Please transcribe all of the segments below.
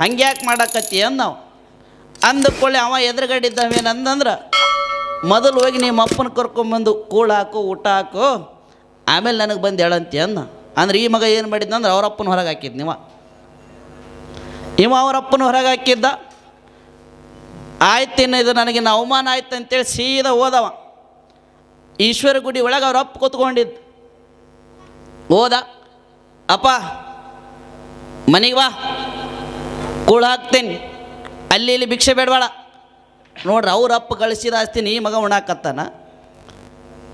ಹಂಗೆ ಯಾಕೆ ಮಾಡಾಕತ್ತಿ ಅಂದ್ ನಾವು ಅವ ಎದುರುಗಡಿದ್ದವೇನಂದಂದ್ರೆ ಮೊದಲು ಹೋಗಿ ನಿಮ್ಮ ಅಪ್ಪನ ಕರ್ಕೊಂಬಂದು ಕೂಳು ಹಾಕು, ಊಟ ಹಾಕು, ಆಮೇಲೆ ನನಗೆ ಬಂದು ಹೇಳಂತಿ ಅಂದ. ಅಂದ್ರೆ ಈ ಮಗ ಏನು ಮಾಡಿದ್ನಂದ್ರೆ ಅವರಪ್ಪನ ಹೊರಗೆ ಹಾಕಿದ್ ನೀವ ಇವ ಅವರಪ್ಪನ ಹೊರಗೆ ಹಾಕಿದ್ದ. ಆಯ್ತು ಇನ್ನು ಇದು ನನಗಿನ್ನು ಅವಮಾನ ಆಯ್ತು ಅಂತೇಳಿ ಸೀದಾ ಹೋದವ. ಈಶ್ವರ ಗುಡಿ ಒಳಗೆ ಅವ್ರ ಅಪ್ಪ ಕೂತ್ಕೊಂಡಿದ್ದು. ಹೋದ. ಅಪ್ಪ, ಮನೆಗೆ ಬಾ. ಕೂಳು ಹಾಕ್ತೇನೆ. ಅಲ್ಲಿ ಇಲ್ಲಿ ಭಿಕ್ಷೆ ಬೇಡಬೇಡ ನೋಡ್ರಿ ಅವ್ರ ಅಪ್ಪ ಗಳಿಸಿದ ಆಸ್ತಿ ಈ ಮಗ ಉಣಾಕತ್ತಾನ.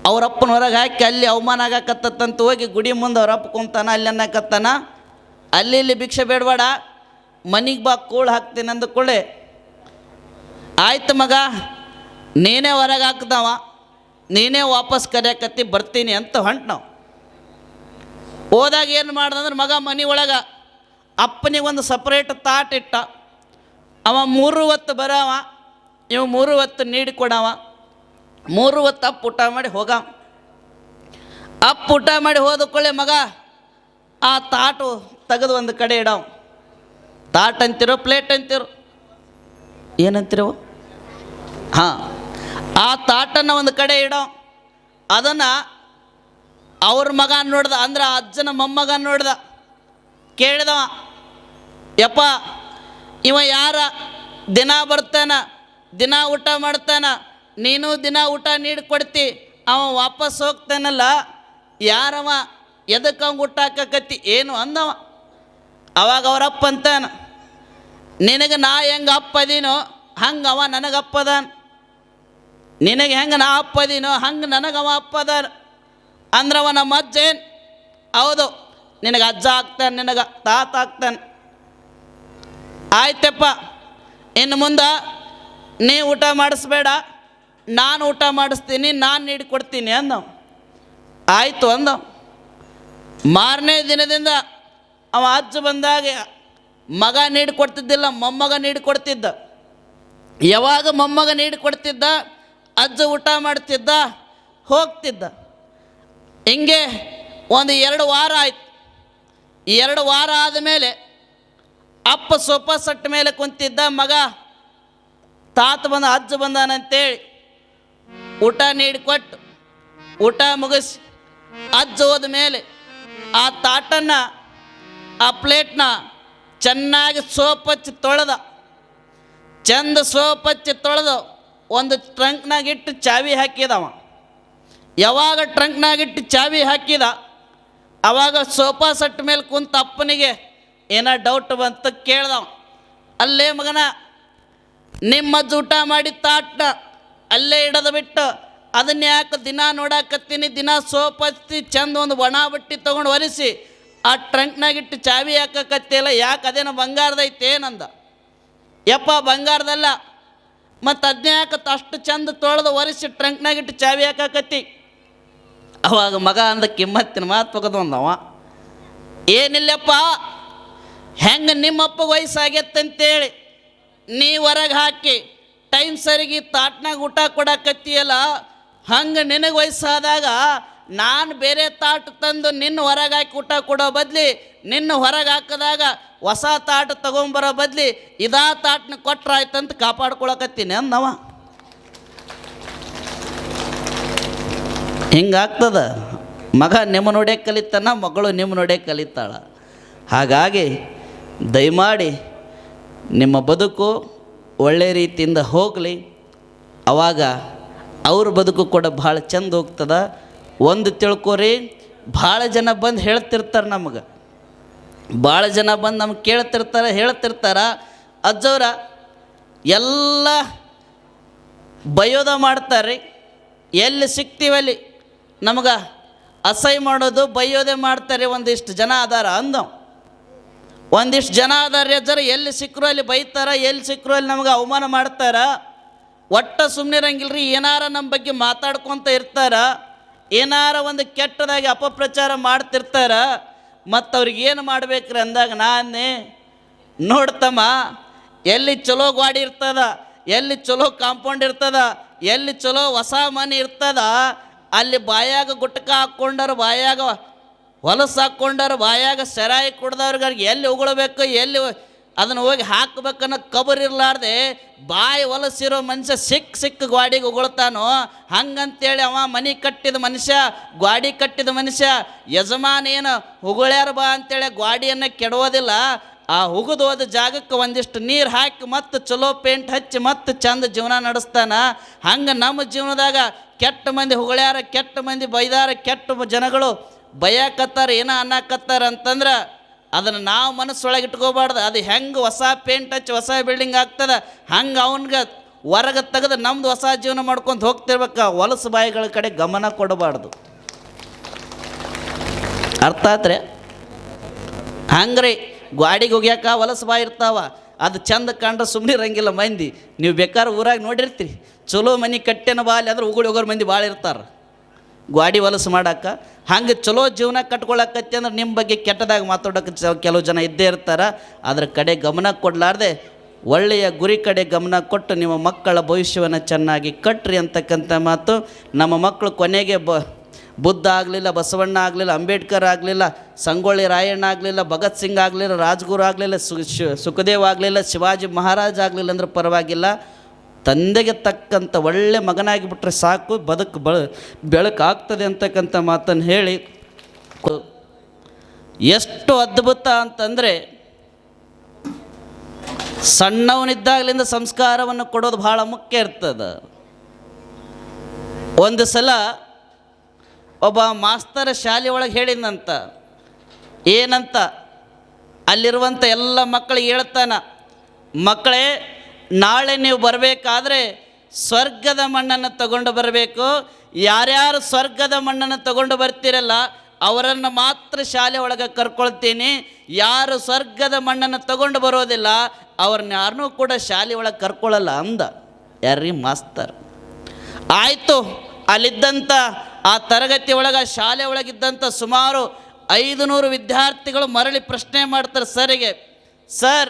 ಅವ್ರ ಅಪ್ಪನ ಹೊರಗೆ ಹಾಕಿ ಅಲ್ಲಿ ಅವಮಾನ ಆಗಾಕತ್ತಂತ ಹೋಗಿ ಗುಡಿ ಮುಂದೆ ಅವರಪ್ಪ ಕುಂತಾನ, ಅಲ್ಲಿ ಅನ್ನಕತ್ತಾನ. ಅಲ್ಲಿ ಇಲ್ಲಿ ಭಿಕ್ಷೆ ಬೇಡಬೇಡ ಮನೆಗೆ ಬಾ ಕೂಳು ಹಾಕ್ತೀನಿ ಅಂದುಕೊಳ್ಳೆ ಆಯ್ತು ಮಗ, ನೀನೇ ಹೊರಗೆ ಹಾಕ್ದವ. ನೀನೇ ವಾಪಸ್ ಕರೆಯಕತ್ತಿ ಬರ್ತೀನಿ ಅಂತ ಹೊಂಟು ನಾವು ಹೋದಾಗ ಏನು ಮಾಡ್ದಂದ್ರೆ ಮಗ ಮನೆ ಒಳಗೆ ಅಪ್ಪನಿಗೆ ಒಂದು ಸಪ್ರೇಟ್ ತಾಟ್ ಇಟ್ಟ. ಅವ ಮೂರು ಹೊತ್ತು ಬರವ, ಇವು ಮೂರು ಹೊತ್ತು ನೀಡಿ ಕೊಡವ. ಮೂರು ಹೊತ್ತು ಅಪ್ಪ ಊಟ ಮಾಡಿ ಹೋಗ. ಅಪ್ಪ ಊಟ ಮಾಡಿ ಹೋದಕೊಳ್ಳೆ ಮಗ, ಆ ತಾಟು ತೆಗೆದು ಒಂದು ಕಡೆ ಇಡವ. ತಾಟ್ ಅಂತಿರೋ ಪ್ಲೇಟ್ ಅಂತಿರೋ. ಏನಂತಿರೋ? ಹಾಂ. ಆ ತಾಟನ್ನು ಒಂದು ಕಡೆ ಇಡೋ ಅದನ್ನು ಅವ್ರ ಮಗ ನೋಡ್ದ, ಅಂದ್ರೆ ಅಜ್ಜನ ಮೊಮ್ಮಗ ನೋಡ್ದ. ಕೇಳಿದವ. ಯಪ್ಪ, ಇವ ಯಾರ? ದಿನ ಬರ್ತಾನ, ದಿನ ಊಟ ಮಾಡ್ತಾನ, ನೀನು ದಿನ ಊಟ ನೀಡಿ ಕೊಡ್ತಿ, ಅವ ವಾಪಸ್ ಹೋಗ್ತಾನಲ್ಲ, ಯಾರವ? ಎದಕ್ಕೆ ಅವಂಗೆ ಊಟ ಹಾಕಕತ್ತಿ? ಏನು ಅಂದವ? ಅವಾಗ ಅವರಪ್ಪ ಅಂತಾನ, ನಿನಗೆ ನಾ ಹೆಂಗೆ ಅಪ್ಪ ಅದೀನೋ, ಹಂಗೆ ಅವ ನನಗೆ ಅಪ್ಪದ ನಿನಗೆ ಹೆಂಗೆ ನಾ ಅಪ್ಪ ಅದೀನೋ, ಹಂಗೆ ನನಗೆ ಅವ ಅಪ್ಪದ ಅಂದ್ರವ ನಮ್ಮ ಅಜ್ಜ ಏನು? ಹೌದು, ನಿನಗೆ ಅಜ್ಜ ಆಗ್ತಾನೆ, ನಿನಗೆ ತಾತ ಆಗ್ತಾನೆ. ಆಯ್ತಪ್ಪ. ಇನ್ನು ಮುಂದೆ ನೀ ಊಟ ಮಾಡಿಸ್ಬೇಡ, ನಾನು ಊಟ ಮಾಡಿಸ್ತೀನಿ, ನಾನು ನೀಡಿ ಕೊಡ್ತೀನಿ ಅಂದ ಆಯಿತು ಅಂದ ಮಾರನೇ ದಿನದಿಂದ ಅವ ಅಜ್ಜ ಬಂದಾಗ ಮಗ ನೀಡಿ ಕೊಡ್ತಿದ್ದಿಲ್ಲ, ಮೊಮ್ಮಗ ನೀಡಿ ಕೊಡ್ತಿದ್ದ. ಯಾವಾಗ ಮೊಮ್ಮಗ ನೀಡಿ ಕೊಡ್ತಿದ್ದ, ಅಜ್ಜ ಊಟ ಮಾಡ್ತಿದ್ದ, ಹೋಗ್ತಿದ್ದ. ಹಿಂಗೆ ಒಂದು ಎರಡು ವಾರ ಆಯ್ತು. ಎರಡು ವಾರ ಆದಮೇಲೆ ಅಪ್ಪ ಸೋಫಾ ಸಟ್ ಮೇಲೆ ಕುಂತಿದ್ದ ಮಗ, ತಾತ ಬಂದ, ಅಜ್ಜ ಬಂದಾನಂತೇಳಿ ಊಟ ನೀಡಿಕೊಟ್ಟು ಊಟ ಮುಗಿಸಿ ಅಜ್ಜ ಹೋದ ಮೇಲೆ ಆ ತಾಟನ್ನ, ಆ ಪ್ಲೇಟ್ನ ಚೆನ್ನಾಗಿ ಸೋಪ್ ಹಚ್ಚಿ ತೊಳೆದ. ಚಂದ ಸೋಪ್ ಹಚ್ಚಿ ತೊಳೆದು. ಒಂದು ಟ್ರಂಕ್ನಾಗಿಟ್ಟು ಚಾವಿ ಹಾಕಿದವ ಯಾವಾಗ ಟ್ರಂಕ್ನಾಗಿಟ್ಟು ಚಾವಿ ಹಾಕಿದ, ಅವಾಗ ಸೋಫಾ ಸೆಟ್ ಮೇಲೆ ಕುಂತ ಅಪ್ಪನಿಗೆ ಏನೋ ಡೌಟ್ ಬಂತ ಕೇಳ್ದವ. ಅಲ್ಲೇ ಮಗನ, ನಿಮ್ಮ ಜೂಟ ಮಾಡಿ ತಾಟ್ನ ಅಲ್ಲೇ ಇಡದು ಬಿಟ್ಟು ಅದನ್ನ ಯಾಕೆ ದಿನ ನೋಡಾಕತ್ತೀನಿ, ದಿನ ಸೋಪ್ ಹಚ್ಚಿ ಚಂದ ಒಂದು ಒಣ ಬಟ್ಟಿ ತೊಗೊಂಡು ಒರೆಸಿ, ಆ ಟ್ರಂಕ್ನಾಗಿಟ್ಟು ಚಾವಿ ಹಾಕಕತ್ತಿಲ್ಲ ಯಾಕೆ ಅದೇನೋ ಬಂಗಾರದೈತೆ ಏನಂದ. ಯಪ್ಪ, ಬಂಗಾರದಲ್ಲ. ಮತ್ತು ಅದನ್ನ ಯಾಕತ್ತ ಅಷ್ಟು ಚಂದ ತೊಳೆದು ಒರೆಸಿ ಟ್ರಂಕ್ನಾಗಿಟ್ಟು ಚಾವಿ ಹಾಕಕತ್ತಿ. ಅವಾಗ ಮಗ ಅಂದ ಕಿಮ್ಮತ್ತಿನ ಮಾತು ಬಂದವ ಏನಿಲ್ಲಪ್ಪ ಹೆಂಗೆ ನಿಮ್ಮಪ್ಪ ವಯಸ್ಸಾಗೈತಂತೇಳಿ? ನೀ ಹೊರಗೆ ಹಾಕಿ, ಟೈಮ್ ಸರಿಗೆ ತಾಟ್ನಾಗ ಊಟ ಕೊಡಕತ್ತೀಯಲ್ಲ, ಹಂಗೆ ನಿನಗೆ ವಯಸ್ಸಾದಾಗ ನಾನು ಬೇರೆ ತಾಟ್ ತಂದು ನಿನ್ನ ಹೊರಗೆ ಹಾಕಿ ಊಟ ಕೊಡೋ ಬದಲಿ, ನಿನ್ನ ಹೊರಗೆ ಹಾಕಿದಾಗ ಹೊಸ ತಾಟ್ ತೊಗೊಂಬರೋ ಬದಲಿ ಇದಾ ತಾಟ್ನ ಕೊಟ್ರಾಯ್ತಂತ ಕಾಪಾಡ್ಕೊಳಕತ್ತೀನಿ ಅಂದವ. ಹಿಂಗಾಗ್ತದ, ಮಗ ನಿಮ್ಮ ನೋಡೇ ಕಲಿತಾನ, ಮಗಳು ನಿಮ್ಮ ನೋಡೇ ಕಲಿತಾಳ. ಹಾಗಾಗಿ ದಯಮಾಡಿ ನಿಮ್ಮ ಬದುಕು ಒಳ್ಳೆ ರೀತಿಯಿಂದ ಹೋಗಲಿ. ಅವಾಗ ಅವ್ರ ಬದುಕು ಕೂಡ ಭಾಳ ಚಂದ ಹೋಗ್ತದ. ಒಂದು ತಿಳ್ಕೊರಿ, ಭಾಳ ಜನ ಬಂದು ಹೇಳ್ತಿರ್ತಾರೆ ನಮಗೆ. ಭಾಳ ಜನ ಬಂದು ನಮ್ಗೆ ಕೇಳ್ತಿರ್ತಾರೆ, ಹೇಳ್ತಿರ್ತಾರೆ. ಅಜ್ಜವ್ರ ಎಲ್ಲ ಬಯೋದ ಮಾಡ್ತಾರೆ ಎಲ್ಲಿ ಸಿಗ್ತೀವಲ್ಲಿ ನಮಗೆ ಅಸಹ್ಯ ಮಾಡೋದು ಬೈಯೋದೇ ಮಾಡ್ತಾರೆ ಒಂದಿಷ್ಟು ಜನ ಅದಾರ ಅಂದವು. ಒಂದಿಷ್ಟು ಜನ ಅದಾರೆ ಜರ ಎಲ್ಲಿ ಸಿಕ್ಕರು ಅಲ್ಲಿ ಬೈತಾರ, ಎಲ್ಲಿ ಸಿಕ್ಕರು ಅಲ್ಲಿ ನಮಗೆ ಅವಮಾನ ಮಾಡ್ತಾರ. ಒಟ್ಟ ಸುಮ್ಮನೆ ಇರಂಗಿಲ್ರಿ, ಏನಾರ ನಮ್ಮ ಬಗ್ಗೆ ಮಾತಾಡ್ಕೊತ ಇರ್ತಾರ, ಏನಾರ ಒಂದು ಕೆಟ್ಟದಾಗಿ ಅಪಪ್ರಚಾರ ಮಾಡ್ತಿರ್ತಾರ ಮತ್ತು ಅವ್ರಿಗೆ ಏನು ಮಾಡ್ಬೇಕ್ರಿ ಅಂದಾಗ ನಾನೇ, ನೋಡ್ತಮ್ಮ, ಎಲ್ಲಿ ಚಲೋ ಗಾಡಿ ಇರ್ತದ, ಎಲ್ಲಿ ಚಲೋ ಕಾಂಪೌಂಡ್ ಇರ್ತದ, ಎಲ್ಲಿ ಚಲೋ ಹೊಸ ಮನೆ ಇರ್ತದ, ಅಲ್ಲಿ ಬಾಯಾಗ ಗುಟ್ಕ ಹಾಕ್ಕೊಂಡಾರ ಬಾಯಾಗ ಹೊಲಸು ಹಾಕ್ಕೊಂಡವ್ರು ಬಾಯಾಗ ಸೆರಾಯಿ ಕುಡ್ದವ್ರಿಗೆ ಎಲ್ಲಿ ಉಗುಳಬೇಕು, ಎಲ್ಲಿ ಅದನ್ನು ಹೋಗಿ ಹಾಕ್ಬೇಕನ್ನೋ ಇರಲಾರ್ದೆ ಬಾಯಿ ಹೊಲಸಿರೋ ಮನುಷ್ಯ ಸಿಕ್ಕ ಸಿಕ್ಕ ಗ್ವಾಡಿಗೆ ಉಗುಳ್ತಾನೋ, ಹಂಗಂತೇಳಿ ಅವ ಮನೆ ಕಟ್ಟಿದ ಮನುಷ್ಯ, ಗ್ವಾಡಿ ಕಟ್ಟಿದ ಮನುಷ್ಯ ಯಜಮಾನ ಏನು ಉಗುಳ್ಯಾರ ಬಾ ಅಂತೇಳಿ ಗ್ವಾಡಿಯನ್ನು ಕೆಡೋದಿಲ್ಲ ಆ ಹೋದ ಜಾಗಕ್ಕೆ ಒಂದಿಷ್ಟು ನೀರು ಹಾಕಿ ಮತ್ತು ಚಲೋ ಪೇಂಟ್ ಹಚ್ಚಿ ಮತ್ತು ಚಂದ ಜೀವನ ನಡೆಸ್ತಾನೆ. ಹಂಗೆ ನಮ್ಮ ಜೀವನದಾಗ ಕೆಟ್ಟ ಮಂದಿ ಹೊಗಳ್ಯಾರ ಕೆಟ್ಟ ಮಂದಿ ಬೈದಾರ, ಕೆಟ್ಟ ಜನಗಳು ಬೈಯಾಕತ್ತಾರ, ಏನ ಅನ್ನಕತ್ತಾರ ಅಂತಂದ್ರೆ ಅದನ್ನು ನಾವು ಮನಸ್ಸೊಳಗೆ ಇಟ್ಕೋಬಾರ್ದು. ಅದು ಹೆಂಗೆ ಹೊಸ ಪೇಂಟ್ ಹಚ್ಚಿ ಹೊಸ ಬಿಲ್ಡಿಂಗ್ ಆಗ್ತದೆ, ಹಂಗೆ ಅವನಿಗೆ ಹೊರಗೆ ತೆಗೆದು ನಮ್ದು ಹೊಸ ಜೀವನ ಮಾಡ್ಕೊಂಡು ಹೋಗ್ತಿರ್ಬೇಕು. ಹೊಲಸು ಬಾಯಿಗಳ ಕಡೆ ಗಮನ ಕೊಡಬಾರ್ದು. ಅರ್ಥ ಆತ್ರೆ? ಹಂಗ್ರಿ, ಗಾಡಿಗೆ ಹೋಗ್ಯಾಕ ಹೊಲಸು ಬಾಯಿ ಇರ್ತಾವ, ಅದು ಚಂದ ಕಂಡ್ರೆ ಸುಮ್ಮನೆ ಇರಂಗಿಲ್ಲ ಮಂದಿ. ನೀವು ಬೇಕಾದ್ರೆ ಊರಾಗ ನೋಡಿರ್ತೀರಿ. ಚಲೋ ಮನೆ ಕಟ್ಟೆನ ಬಾಲಿ ಅಂದ್ರೆ ಉಗುಳಿ ಹೋಗೋರು ಮಂದಿ ಭಾಳ ಇರ್ತಾರೆ. ಗಾಡಿ ಹೊಲಸು ಮಾಡಕ್ಕೆ ಹಂಗೆ ಚಲೋ ಜೀವನ ಕಟ್ಕೊಳಕತ್ತಿ ಅಂದ್ರೆ ನಿಮ್ಮ ಬಗ್ಗೆ ಕೆಟ್ಟದಾಗ ಮಾತಾಡೋಕೆ ಕೆಲವು ಜನ ಇದ್ದೇ ಇರ್ತಾರೆ. ಅದ್ರ ಕಡೆ ಗಮನ ಕೊಡಲಾರ್ದೆ, ಒಳ್ಳೆಯ ಗುರಿ ಕಡೆ ಗಮನ ಕೊಟ್ಟು ನಿಮ್ಮ ಮಕ್ಕಳ ಭವಿಷ್ಯವನ್ನು ಚೆನ್ನಾಗಿ ಕಟ್ಟ್ರಿ ಅಂತಕ್ಕಂಥ ಮಾತು. ನಮ್ಮ ಮಕ್ಕಳು ಕೊನೆಗೆ ಬ ಬುದ್ಧ ಆಗಲಿಲ್ಲ, ಬಸವಣ್ಣ ಆಗಲಿಲ್ಲ, ಅಂಬೇಡ್ಕರ್ ಆಗಲಿಲ್ಲ, ಸಂಗೊಳ್ಳಿ ರಾಯಣ್ಣ ಆಗಲಿಲ್ಲ, ಭಗತ್ ಸಿಂಗ್ ಆಗಲಿಲ್ಲ, ರಾಜ್ಗುರು ಆಗಲಿಲ್ಲ ಸು ಸುಖದೇವ್ ಆಗಲಿಲ್ಲ, ಶಿವಾಜಿ ಮಹಾರಾಜ್ ಆಗಲಿಲ್ಲ ಅಂದ್ರೆ ಪರವಾಗಿಲ್ಲ. ತಂದೆಗೆ ತಕ್ಕಂಥ ಒಳ್ಳೆ ಮಗನಾಗಿ ಬಿಟ್ಟರೆ ಸಾಕು, ಬದುಕು ಬ, ಬೆಳಕಾಗ್ತದೆ ಅಂತಕ್ಕಂಥ ಮಾತನ್ನು ಹೇಳಿ, ಎಷ್ಟು ಅದ್ಭುತ ಅಂತಂದರೆ ಸಣ್ಣವನಿದ್ದಾಗಲಿಂದ ಸಂಸ್ಕಾರವನ್ನು ಕೊಡೋದು ಭಾಳ ಮುಖ್ಯ ಇರ್ತದೆ. ಒಂದು ಸಲ ಒಬ್ಬ ಮಾಸ್ತರ ಶಾಲೆ ಒಳಗೆ ಹೇಳಿದಂತ ಏನಂತ? ಅಲ್ಲಿರುವಂಥ ಎಲ್ಲ ಮಕ್ಕಳಿಗೆ ಹೇಳ್ತಾನ, ಮಕ್ಕಳೇ ನಾಳೆ ನೀವು ಬರಬೇಕಾದ್ರೆ ಸ್ವರ್ಗದ ಮಣ್ಣನ್ನು ತಗೊಂಡು ಬರಬೇಕು. ಯಾರ್ಯಾರು ಸ್ವರ್ಗದ ಮಣ್ಣನ್ನು ತಗೊಂಡು ಬರ್ತೀರಲ್ಲ, ಅವರನ್ನು ಮಾತ್ರ ಶಾಲೆ ಒಳಗೆ ಕರ್ಕೊಳ್ತೀನಿ. ಯಾರು ಸ್ವರ್ಗದ ಮಣ್ಣನ್ನು ತಗೊಂಡು ಬರೋದಿಲ್ಲ, ಅವ್ರನ್ನ ಯಾರನ್ನೂ ಕೂಡ ಶಾಲೆ ಒಳಗೆ ಕರ್ಕೊಳ್ಳಲ್ಲ ಅಂದ. ಯಾರ್ರೀ ಮಾಸ್ತರ್? ಆಯಿತು, ಅಲ್ಲಿದ್ದಂಥ, ಆ ತರಗತಿ ಒಳಗೆ, ಶಾಲೆ ಒಳಗಿದ್ದಂಥ ಸುಮಾರು ಐದು ನೂರು ವಿದ್ಯಾರ್ಥಿಗಳು ಮರಳಿ ಪ್ರಶ್ನೆ ಮಾಡ್ತಾರೆ ಸರಿಗೆ. ಸರ್,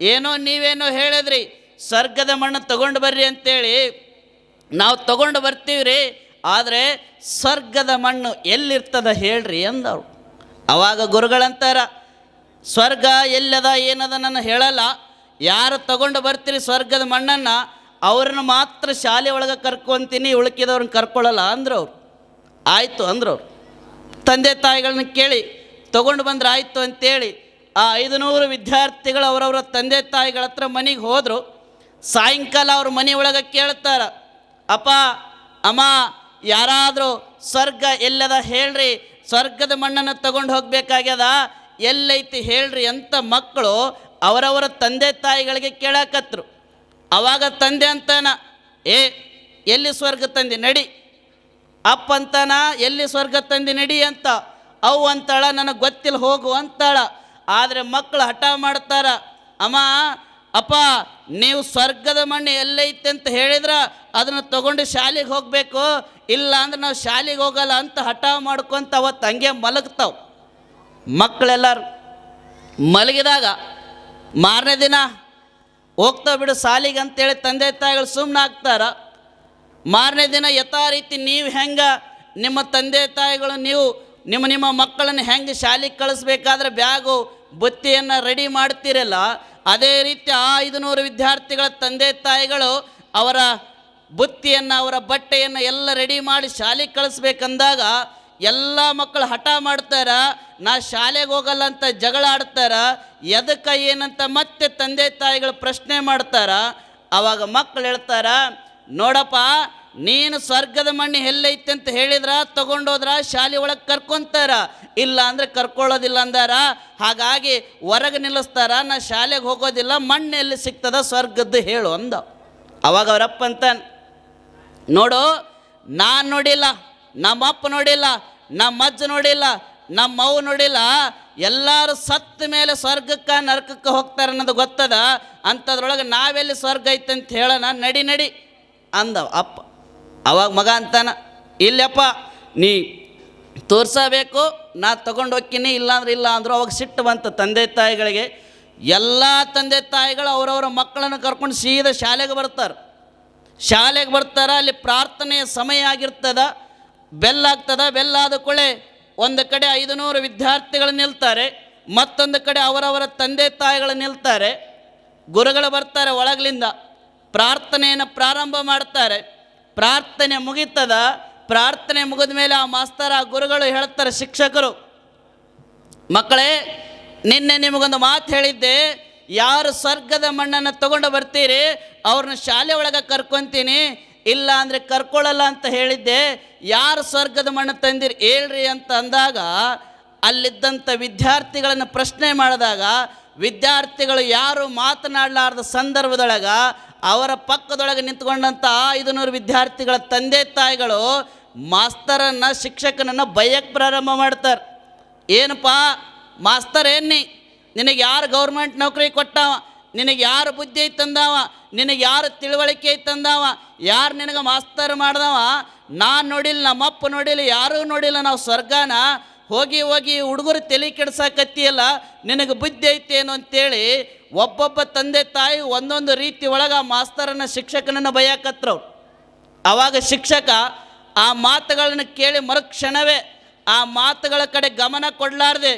ಏನೋ ನೀವೇನೋ ಹೇಳಿದ್ರಿ ಸ್ವರ್ಗದ ಮಣ್ಣು ತಗೊಂಡು ಬರ್ರಿ ಅಂತೇಳಿ ನಾವು ತಗೊಂಡು ಬರ್ತೀವಿ ರೀ ಆದರೆ ಸ್ವರ್ಗದ ಮಣ್ಣು ಎಲ್ಲಿರ್ತದ ಹೇಳ್ರಿ ಅಂದವರು. ಅವಾಗ ಗುರುಗಳಂತಾರ, ಸ್ವರ್ಗ ಎಲ್ಲದ ಏನದ ನಾನು ಹೇಳಲ್ಲ, ಯಾರು ತಗೊಂಡು ಬರ್ತೀರಿ ಸ್ವರ್ಗದ ಮಣ್ಣನ್ನು, ಅವ್ರನ್ನ ಮಾತ್ರ ಶಾಲೆ ಒಳಗೆ ಕರ್ಕೊತೀನಿ, ಉಳುಕಿದವ್ರನ್ನ ಕರ್ಕೊಳ್ಳಲ್ಲ ಅಂದ್ರು ಅವರು ಆಯಿತು ಅಂದ್ರು ಅವ್ರು ತಂದೆ ತಾಯಿಗಳನ್ನ ಕೇಳಿ, ತೊಗೊಂಡು ಬಂದ್ರೆ ಆಯಿತು ಅಂತೇಳಿ, ಆ ಐದು ನೂರು ವಿದ್ಯಾರ್ಥಿಗಳು ಅವರವರ ತಂದೆ ತಾಯಿಗಳ ಹತ್ರ ಮನೆಗೆ ಹೋದರು. ಸಾಯಂಕಾಲ ಅವ್ರ ಮನೆ ಒಳಗೆ ಕೇಳ್ತಾರ, ಅಪ್ಪ, ಅಮ್ಮ, ಯಾರಾದರೂ ಸ್ವರ್ಗ ಎಲ್ಲದ ಹೇಳ್ರಿ, ಸ್ವರ್ಗದ ಮಣ್ಣನ್ನು ತಗೊಂಡು ಹೋಗಬೇಕಾಗ್ಯದ? ಎಲ್ಲೈತಿ ಹೇಳ್ರಿ ಅಂತ ಮಕ್ಕಳು ಅವರವರ ತಂದೆ ತಾಯಿಗಳಿಗೆ ಕೇಳಾಕತ್ರು. ಅವಾಗ ತಂದೆ ಅಂತಾನ, ಏ, ಎಲ್ಲಿ ಸ್ವರ್ಗ ತಂದೆ, ನಡಿ. ಅಪ್ಪ ಅಂತಾನ, ಎಲ್ಲಿ ಸ್ವರ್ಗ ತಂದೆ, ನಡಿ ಅಂತ. ಅವು ಅಂತಾಳ, ನನಗೆ ಗೊತ್ತಿಲ್ಲ, ಹೋಗು ಅಂತಾಳ. ಆದರೆ ಮಕ್ಕಳು ಹಠ ಮಾಡ್ತಾರ, ಅಮ್ಮ ಅಪ್ಪ, ನೀವು ಸ್ವರ್ಗದ ಮಣ್ಣು ಎಲ್ಲೈತೆ ಅಂತ ಹೇಳಿದ್ರೆ ಅದನ್ನು ತಗೊಂಡು ಶಾಲೆಗೆ ಹೋಗಬೇಕು. ಇಲ್ಲ ಅಂದ್ರೆ ನಾವು ಶಾಲೆಗೆ ಹೋಗಲ್ಲ ಅಂತ ಹಠ ಮಾಡ್ಕೊಂತ ಅವತ್ತು ಹಂಗೆ ಮಲಗ್ತಾವೆ. ಮಕ್ಕಳೆಲ್ಲರೂ ಮಲಗಿದಾಗ ಮಾರನೇ ದಿನ ಹೋಗ್ತಾ ಬಿಡು ಸಾಲಿಗೆ ಅಂತೇಳಿ ತಂದೆ ತಾಯಿಗಳು ಸುಮ್ಮನೆ ಆಗ್ತಾರ. ಮಾರನೇ ದಿನ ಯಥಾ ರೀತಿ ನೀವು ಹೆಂಗೆ ನಿಮ್ಮ ತಂದೆ ತಾಯಿಗಳು ನೀವು ನಿಮ್ಮ ನಿಮ್ಮ ಮಕ್ಕಳನ್ನು ಹೆಂಗೆ ಶಾಲೆಗೆ ಕಳಿಸ್ಬೇಕಾದ್ರೆ ಬ್ಯಾಗು ಬುತ್ತಿಯನ್ನು ರೆಡಿ ಮಾಡ್ತಿರಲ್ಲ, ಅದೇ ರೀತಿ ಆ ಐದುನೂರು ವಿದ್ಯಾರ್ಥಿಗಳ ತಂದೆ ತಾಯಿಗಳು ಅವರ ಬುತ್ತಿಯನ್ನು, ಅವರ ಬಟ್ಟೆಯನ್ನು ಎಲ್ಲ ರೆಡಿ ಮಾಡಿ ಶಾಲೆಗೆ ಕಳಿಸ್ಬೇಕಂದಾಗ ಎಲ್ಲ ಮಕ್ಕಳು ಹಠ ಮಾಡ್ತಾರ, ನಾ ಶಾಲೆಗೆ ಹೋಗಲ್ಲ ಅಂತ ಜಗಳ ಆಡ್ತಾರ, ಎದಕ್ಕೆ ಏನಂತ ಮತ್ತೆ ತಂದೆ ತಾಯಿಗಳು ಪ್ರಶ್ನೆ ಮಾಡ್ತಾರ, ಅವಾಗ ಮಕ್ಕಳು ಹೇಳ್ತಾರ, ನೋಡಪ್ಪ ನೀನು ಸ್ವರ್ಗದ ಮಣ್ಣು ಎಲ್ಲೈತೆ ಅಂತ ಹೇಳಿದ್ರ, ತಗೊಂಡೋದ್ರ, ಶಾಲೆ ಒಳಗೆ ಕರ್ಕೊಂತಾರ. ಇಲ್ಲ ಅಂದ್ರೆ ಕರ್ಕೊಳ್ಳೋದಿಲ್ಲ ಅಂದಾರ. ಹಾಗಾಗಿ ಹೊರಗೆ ನಿಲ್ಲಿಸ್ತಾರ, ನಾ ಶಾಲೆಗೆ ಹೋಗೋದಿಲ್ಲ, ಮಣ್ಣು ಎಲ್ಲಿ ಸಿಗ್ತದ ಸ್ವರ್ಗದ್ದು ಹೇಳು ಅಂದ. ಅವಾಗ ಅವರಪ್ಪ ಅಂತ ನೋಡು, ನಾನು ನೋಡಿಲ್ಲ, ನಮ್ಮಪ್ಪ ನೋಡಿಲ್ಲ ನಮ್ಮ ಅಜ್ಜ ನೋಡಿಲ್ಲ ನಮ್ಮ ನೋಡಿಲ್ಲ, ಎಲ್ಲರೂ ಸತ್ತ ಮೇಲೆ ಸ್ವರ್ಗಕ್ಕೆ ನರಕಕ್ಕೆ ಹೋಗ್ತಾರೆ ಅನ್ನೋದು ಗೊತ್ತದ? ಅಂಥದ್ರೊಳಗೆ ನಾವೆಲ್ಲಿ ಸ್ವರ್ಗ ಐತೆ ಅಂತ ಹೇಳೋಣ, ನಡಿ ನಡಿ ಅಂದವ ಅಪ್ಪ. ಅವಾಗ ಮಗ ಅಂತಾನ, ಇಲ್ಲಪ್ಪ, ನೀ ತೋರ್ಸಬೇಕು, ನಾ ತೊಗೊಂಡು ಹೋಗ್ತೀನಿ, ಇಲ್ಲಾಂದ್ರೆ ಇಲ್ಲ ಅಂದರು ಅವಾಗ ಸಿಟ್ಟು ಬಂತು ತಂದೆ ತಾಯಿಗಳಿಗೆ. ಎಲ್ಲ ತಂದೆ ತಾಯಿಗಳು ಅವರವರ ಮಕ್ಕಳನ್ನು ಕರ್ಕೊಂಡು ಸೀದಾ ಶಾಲೆಗೆ ಬರ್ತಾರೆ. ಶಾಲೆಗೆ ಬರ್ತಾರ, ಅಲ್ಲಿ ಪ್ರಾರ್ಥನೆಯ ಸಮಯ ಆಗಿರ್ತದ ಬೆಲ್ ಬೆಲ್ಲಾದ ಕೂಡಲೇ ಒಂದು ಕಡೆ ಐದು ನೂರು ವಿದ್ಯಾರ್ಥಿಗಳು ನಿಲ್ತಾರೆ, ಮತ್ತೊಂದು ಕಡೆ ಅವರವರ ತಂದೆ ತಾಯಿಗಳು ನಿಲ್ತಾರೆ. ಗುರುಗಳು ಬರ್ತಾರೆ ಒಳಗಲಿಂದ, ಪ್ರಾರ್ಥನೆಯನ್ನು ಪ್ರಾರಂಭ ಮಾಡ್ತಾರೆ. ಪ್ರಾರ್ಥನೆ ಮುಗೀತದ, ಪ್ರಾರ್ಥನೆ ಮುಗಿದ ಮೇಲೆ ಆ ಮಾಸ್ತರ ಆ ಗುರುಗಳು ಹೇಳ್ತಾರೆ, ಶಿಕ್ಷಕರು, ಮಕ್ಕಳೇ, ನಿನ್ನೆ ನಿಮಗೊಂದು ಮಾತು ಹೇಳಿದ್ದೆ, ಯಾರು ಸ್ವರ್ಗದ ಮಣ್ಣನ್ನು ತಗೊಂಡು ಬರ್ತೀರಿ, ಅವ್ರನ್ನ ಶಾಲೆ ಒಳಗೆ ಕರ್ಕೊತೀನಿ, ಇಲ್ಲ ಅಂದರೆ ಕರ್ಕೊಳ್ಳಲ್ಲ ಅಂತ ಹೇಳಿದ್ದೆ, ಯಾರು ಸ್ವರ್ಗದ ಮಣ್ಣು ತಂದಿರಿ, ಹೇಳ್ರಿ ಅಂತ ಅಂದಾಗ, ಅಲ್ಲಿದ್ದಂಥ ವಿದ್ಯಾರ್ಥಿಗಳನ್ನು ಪ್ರಶ್ನೆ ಮಾಡಿದಾಗ, ವಿದ್ಯಾರ್ಥಿಗಳು ಯಾರು ಮಾತನಾಡಲಾರ್ದ ಸಂದರ್ಭದೊಳಗ ಅವರ ಪಕ್ಕದೊಳಗೆ ನಿಂತ್ಕೊಂಡಂಥ ಐದು ನೂರು ವಿದ್ಯಾರ್ಥಿಗಳ ತಂದೆ ತಾಯಿಗಳು ಮಾಸ್ತರನ್ನು, ಶಿಕ್ಷಕನನ್ನು ಬಯ್ಯಕ್ಕೆ ಪ್ರಾರಂಭ ಮಾಡ್ತಾರೆ. ಏನಪ್ಪ? ಮಾಸ್ತರ್ ಏನ್ನಿ? ನಿನಗೆ ಯಾರು ಗೌರ್ಮೆಂಟ್ ನೌಕರಿ ಕೊಟ್ಟಾವ? ನಿನಗೆ ಯಾರು ಬುದ್ಧಿ ಐತಂದವ ನಿನಗೆ ಯಾರು ತಿಳುವಳಿಕೆ ಐತಂದಾವ ಯಾರು ನಿನಗೆ ಮಾಸ್ತರ್ ಮಾಡ್ದವ? ನಾನು ನೋಡಿಲ್ಲ ನಮ್ಮಪ್ಪ ನೋಡಿಲ್ಲ ಯಾರೂ ನೋಡಿಲ್ಲ. ನಾವು ಸ್ವರ್ಗನ ಹೋಗಿ ಹೋಗಿ ಹುಡುಗರು ತಲೆ ಕೆಡ್ಸಾಕತ್ತಿಯಲ್ಲ, ನಿನಗೆ ಬುದ್ಧಿ ಐತೇನು ಅಂತೇಳಿ ಒಬ್ಬೊಬ್ಬ ತಂದೆ ತಾಯಿ ಒಂದೊಂದು ರೀತಿ ಒಳಗೆ ಆ ಮಾಸ್ತರನ್ನ, ಶಿಕ್ಷಕನನ್ನು ಬೈಯಾಕತ್ರವ್ರು ಆವಾಗ ಶಿಕ್ಷಕ ಆ ಮಾತುಗಳನ್ನು ಕೇಳಿ ಮರುಕ್ಷಣವೇ ಆ ಮಾತುಗಳ ಕಡೆ ಗಮನ ಕೊಡಲಾರ್ದೆ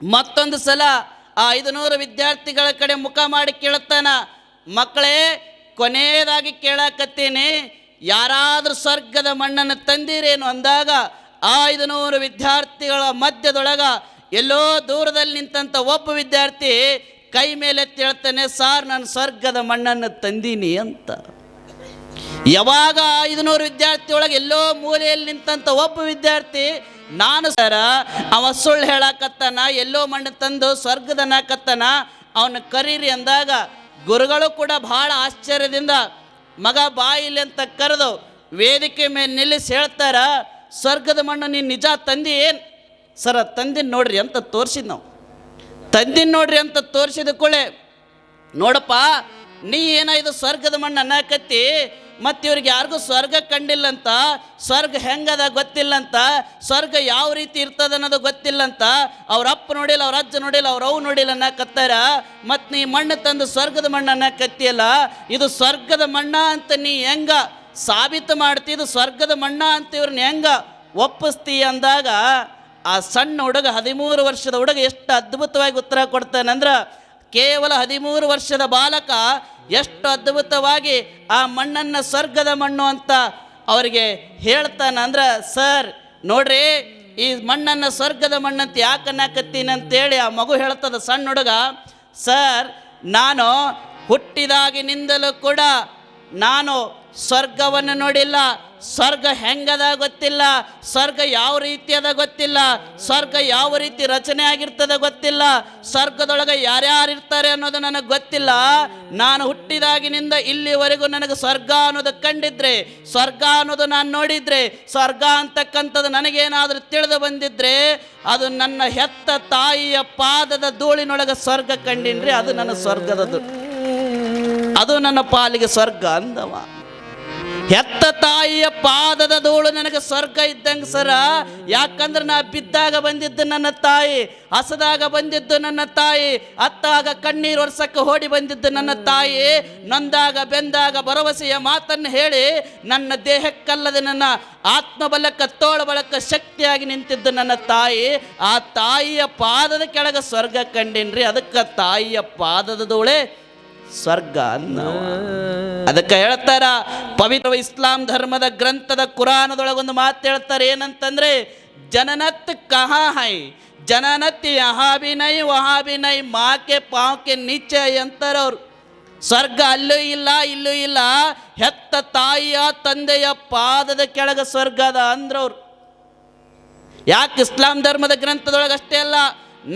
ಮತ್ತೊಂದು ಸಲ ಆ ಐದುನೂರು ವಿದ್ಯಾರ್ಥಿಗಳ ಕಡೆ ಮುಖ ಮಾಡಿ ಕೇಳುತ್ತಾನ, ಮಕ್ಕಳೇ, ಕೊನೆಯದಾಗಿ ಕೇಳಾಕತ್ತೀನಿ. ಯಾರಾದರೂ ಸ್ವರ್ಗದ ಮಣ್ಣನ್ನು ತಂದಿರೇನು? ಅಂದಾಗ ಆ ಐದುನೂರು ವಿದ್ಯಾರ್ಥಿಗಳ ಮಧ್ಯದೊಳಗ ಎಲ್ಲೋ ದೂರದಲ್ಲಿ ನಿಂತಂಥ ಒಬ್ಬ ವಿದ್ಯಾರ್ಥಿ ಕೈ ಮೇಲೆ ಹೇಳ್ತಾನೆ ಸಾರ್, ನಾನು ಸ್ವರ್ಗದ ಮಣ್ಣನ್ನು ತಂದೀನಿ ಅಂತ. ಯಾವಾಗ ಐದುನೂರು ವಿದ್ಯಾರ್ಥಿ ಒಳಗೆ ಎಲ್ಲೋ ಮೂಲೆಯಲ್ಲಿ ನಿಂತಂತ ಒಬ್ಬ ವಿದ್ಯಾರ್ಥಿ, ನಾನು ಸರ, ಅವ ಸುಳ್ಳು ಹೇಳಾಕತ್ತಾನ, ಎಲ್ಲೋ ಮಣ್ಣು ತಂದು ಸ್ವರ್ಗದನ ಕತ್ತನ ಅವನ ಕರೀರಿ ಅಂದಾಗ ಗುರುಗಳು ಕೂಡ ಬಹಳ ಆಶ್ಚರ್ಯದಿಂದ, ಮಗ ಬಾಯಿಲಿ ಅಂತ ಕರೆದು ವೇದಿಕೆ ಮೇಲೆ ನಿಲ್ಲಿಸಿ ಹೇಳ್ತಾರ, ಸ್ವರ್ಗದ ಮಣ್ಣು ನೀನು ನಿಜ ತಂದಿ ಏನು? ಸರ, ತಂದಿನ ನೋಡ್ರಿ ಅಂತ ತೋರಿಸಿದ್ ನಾವು. ತಂದಿನ ನೋಡ್ರಿ ಅಂತ ತೋರಿಸಿದ ಕೂಳೆ ನೋಡಪ್ಪ, ನೀ ಏನ ಇದು ಸ್ವರ್ಗದ ಮಣ್ಣು ಅನ್ನಕತ್ತಿ, ಮತ್ತು ಇವ್ರಿಗೆ ಯಾರಿಗೂ ಸ್ವರ್ಗ ಕಂಡಿಲ್ಲಂತ, ಸ್ವರ್ಗ ಹೆಂಗದ ಗೊತ್ತಿಲ್ಲಂತ, ಸ್ವರ್ಗ ಯಾವ ರೀತಿ ಇರ್ತದ ಅನ್ನೋದು ಗೊತ್ತಿಲ್ಲಂತ, ಅವ್ರ ಅಪ್ಪ ನೋಡಿಲ್ಲ, ಅವ್ರ ಅಜ್ಜ ನೋಡಿಲ್ಲ, ಅವ್ರ ಅವ್ ನೋಡಿಲ್ಲ ಅನ್ನಕತ್ತಾರ, ಮತ್ತು ನೀ ಮಣ್ಣು ತಂದು ಸ್ವರ್ಗದ ಮಣ್ಣು ಅನ್ನಕತ್ತಿಯಲ್ಲ, ಇದು ಸ್ವರ್ಗದ ಮಣ್ಣ ಅಂತ ನೀ ಹೆಂಗ ಸಾಬೀತು ಮಾಡ್ತಿ, ಇದು ಸ್ವರ್ಗದ ಮಣ್ಣ ಅಂತ ಇವ್ರನ್ನ ಹೆಂಗ ಒಪ್ಪಿಸ್ತಿ ಅಂದಾಗ ಆ ಸಣ್ಣ ಹುಡುಗ ಹದಿಮೂರು ವರ್ಷದ ಹುಡುಗ ಎಷ್ಟು ಅದ್ಭುತವಾಗಿ ಉತ್ತರ ಕೊಡ್ತಾನಂದ್ರೆ ಕೇವಲ ಹದಿಮೂರು ವರ್ಷದ ಬಾಲಕ ಎಷ್ಟು ಅದ್ಭುತವಾಗಿ ಆ ಮಣ್ಣನ್ನು ಸ್ವರ್ಗದ ಮಣ್ಣು ಅಂತ ಅವರಿಗೆ ಹೇಳ್ತಾನ ಅಂದ್ರೆ, ಸರ್, ನೋಡ್ರಿ, ಈ ಮಣ್ಣನ್ನು ಸ್ವರ್ಗದ ಮಣ್ಣಂತ ಯಾಕೆ ಅನ್ನಕತ್ತೀನಿ ಅಂತೇಳಿ ಆ ಮಗು ಹೇಳ್ತದ ಸಣ್ಣ ಹುಡುಗ, ಸರ್, ನಾನು ಹುಟ್ಟಿದಾಗಿನಿಂದಲೂ ಕೂಡ ನಾನು ಸ್ವರ್ಗವನ್ನು ನೋಡಿಲ್ಲ. ಸ್ವರ್ಗ ಹೆಂಗದ ಗೊತ್ತಿಲ್ಲ. ಸ್ವರ್ಗ ಯಾವ ರೀತಿಯದ ಗೊತ್ತಿಲ್ಲ. ಸ್ವರ್ಗ ಯಾವ ರೀತಿ ರಚನೆ ಆಗಿರ್ತದ ಗೊತ್ತಿಲ್ಲ. ಸ್ವರ್ಗದೊಳಗೆ ಯಾರ್ಯಾರು ಇರ್ತಾರೆ ಅನ್ನೋದು ನನಗೆ ಗೊತ್ತಿಲ್ಲ. ನಾನು ಹುಟ್ಟಿದಾಗಿನಿಂದ ಇಲ್ಲಿವರೆಗೂ ನನಗೆ ಸ್ವರ್ಗ ಅನ್ನೋದು ಕಂಡಿದ್ರೆ, ಸ್ವರ್ಗ ಅನ್ನೋದು ನಾನು ನೋಡಿದ್ರೆ, ಸ್ವರ್ಗ ಅಂತಕ್ಕಂಥದ್ದು ನನಗೇನಾದರೂ ತಿಳಿದು ಬಂದಿದ್ರೆ, ಅದು ನನ್ನ ಹೆತ್ತ ತಾಯಿಯ ಪಾದದ ಧೂಳಿನೊಳಗೆ ಸ್ವರ್ಗ ಕಂಡಿನ್ರಿ, ಅದು ನನ್ನ ಸ್ವರ್ಗದ ಅದು ನನ್ನ ಪಾಲಿಗೆ ಸ್ವರ್ಗ ಅಂದವ. ಹೆತ್ತ ತಾಯಿಯ ಪಾದದ ಧೂಳು ನನಗೆ ಸ್ವರ್ಗ ಇದ್ದಂಗೆ ಸರ. ಯಾಕಂದ್ರೆ ನಾ ಬಿದ್ದಾಗ ಬಂದಿದ್ದು ನನ್ನ ತಾಯಿ, ಹಸದಾಗ ಬಂದಿದ್ದು ನನ್ನ ತಾಯಿ, ಅತ್ತಾಗ ಕಣ್ಣೀರು ವರ್ಷಕ್ಕೆ ಓಡಿ ಬಂದಿದ್ದು ನನ್ನ ತಾಯಿ. ನೊಂದಾಗ ಬೆಂದಾಗ ಭರವಸೆಯ ಮಾತನ್ನು ಹೇಳಿ ನನ್ನ ದೇಹಕ್ಕಲ್ಲದೆ ನನ್ನ ಆತ್ಮಬಲಕ್ಕೆ ತೋಳ ಬಳಕ ಶಕ್ತಿಯಾಗಿ ನಿಂತಿದ್ದು ನನ್ನ ತಾಯಿ. ಆ ತಾಯಿಯ ಪಾದದ ಕೆಳಗೆ ಸ್ವರ್ಗ ಕಂಡೇನ್ರಿ. ಅದಕ್ಕೆ ತಾಯಿಯ ಪಾದದ ಧೂಳೆ ಸ್ವರ್ಗ ಅನ್ನ ಅದಕ್ಕೆ ಹೇಳ್ತಾರ, ಪವಿತ್ರ ಇಸ್ಲಾಂ ಧರ್ಮದ ಗ್ರಂಥದ ಕುರಾನದೊಳಗೊಂದು ಮಾತು ಹೇಳ್ತಾರೆ ಏನಂತಂದ್ರೆ, ಜನನತ್ ಕಹಾ ಹೈ, ಜನನತ್ ಯಹಾ ವಹಾಭಿನಯ್ ವಹಾ ಬಿ ಮಾಕೆ ಪಾಕೆ ನಿಚ್ಚ ಅಂತಾರವ್ರು ಸ್ವರ್ಗ ಅಲ್ಲೂ ಇಲ್ಲ, ಇಲ್ಲೂ ಇಲ್ಲ, ಹೆತ್ತ ತಾಯಿಯ ತಂದೆಯ ಪಾದದ ಕೆಳಗೆ ಸ್ವರ್ಗದ ಅಂದ್ರವ್ರು ಯಾಕೆ ಇಸ್ಲಾಂ ಧರ್ಮದ ಗ್ರಂಥದೊಳಗಷ್ಟೇ ಅಲ್ಲ,